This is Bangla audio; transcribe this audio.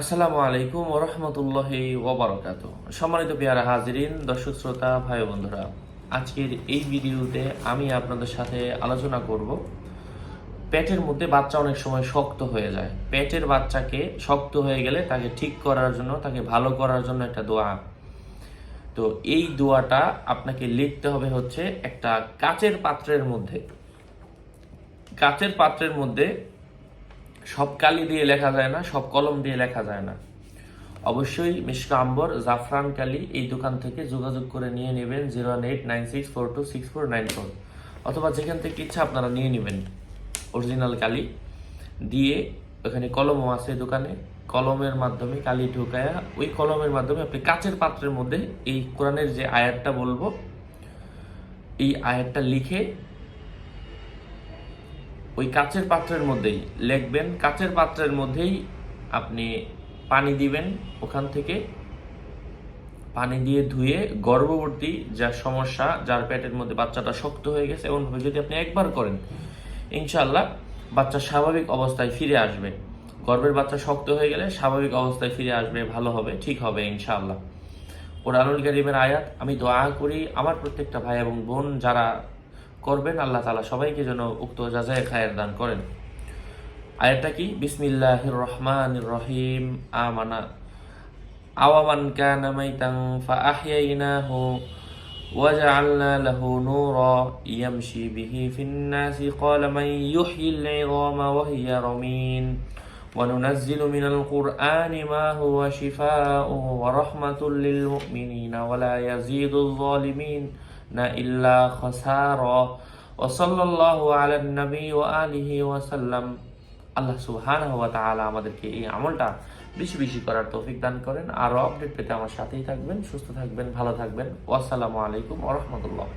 আসসালামু আলাইকুম ওরহমতুল্লাহ ওবরাকাত সম্মানিত পেয়ারা হাজরিন, দর্শক শ্রোতা, ভাই বন্ধুরা, আজকের এই ভিডিওতে আমি আপনাদের সাথে আলোচনা করব পেটের মধ্যে বাচ্চা অনেক সময় শক্ত হয়ে যায়। পেটের বাচ্চাকে শক্ত হয়ে গেলে তাকে ঠিক করার জন্য, তাকে ভালো করার জন্য একটা দোয়া। তো এই দোয়াটা আপনাকে লিখতে হবে হচ্ছে একটা কাচের পাত্রের মধ্যে। কাচের পাত্রের মধ্যে সব কালি দিয়ে লেখা যায় না, সব কলম দিয়ে লেখা যায় না। অবশ্যই মিশকা আম্বর, জাফরান কালি এই দোকান থেকে যোগাযোগ করে নিয়ে নেবেন zero one eight nine six four two six four nine four অথবা যেখান থেকে ইচ্ছা আপনারা নিয়ে নেবেন অরিজিনাল কালি দিয়ে ওখানে কলমও আছে দোকানে। কলমের মাধ্যমে কালি ঢুকায়া, ওই কলমের মাধ্যমে আপনি কাচের পাত্রের মধ্যে এই কোরআনের যে আয়াতটা বলব, এই আয়াতটা লিখে ওই কাচের পাত্রের মধ্যেই লিখবেন, কাচের পাত্রের মধ্যেই আপনি পানি দিবেন, ওখান থেকে পানি দিয়ে ধুয়ে গর্ভবতী যার সমস্যা, যার পেটের মধ্যে বাচ্চাটা শক্ত হয়ে গেছে, এমনভাবে যদি আপনি একবার করেন ইনশাল্লাহ বাচ্চা স্বাভাবিক অবস্থায় ফিরে আসবে। গর্ভের বাচ্চা শক্ত হয়ে গেলে স্বাভাবিক অবস্থায় ফিরে আসবে, ভালো হবে, ঠিক হবে, ইনশাআল্লাহ। কোরআনুল কারিমের আয়াত, আমি দোয়া করি আমার প্রত্যেকটা ভাই এবং বোন যারা করবেন আল্লাহ তালা সবাইকে যেন উক্ত যাজায় খায়ের দান করেন আয়াতটা কি বিসমিল্লাহ রহমান রহিম আমানা আওয়ামান কান মাইতাং ফাআহইয়াইনাহু وجعلنا له نورا يمشي به في الناس قال من يحيي العظام وهي رمين وننزل من القرآن ما هو شفاء ورحمة للمؤمنين ولا يزيد الظالمين না আলিহি ওয়াসাল্লাম আল্লাহ হওয়া আমাদেরকে এই আমলটা বেশি বেশি করার তৌফিক দান করেন। আরও আপডেট পেতে আমার সাথেই থাকবেন, সুস্থ থাকবেন, ভালো থাকবেন। ওয়াসালামু আলাইকুম আহমতুল্লাহ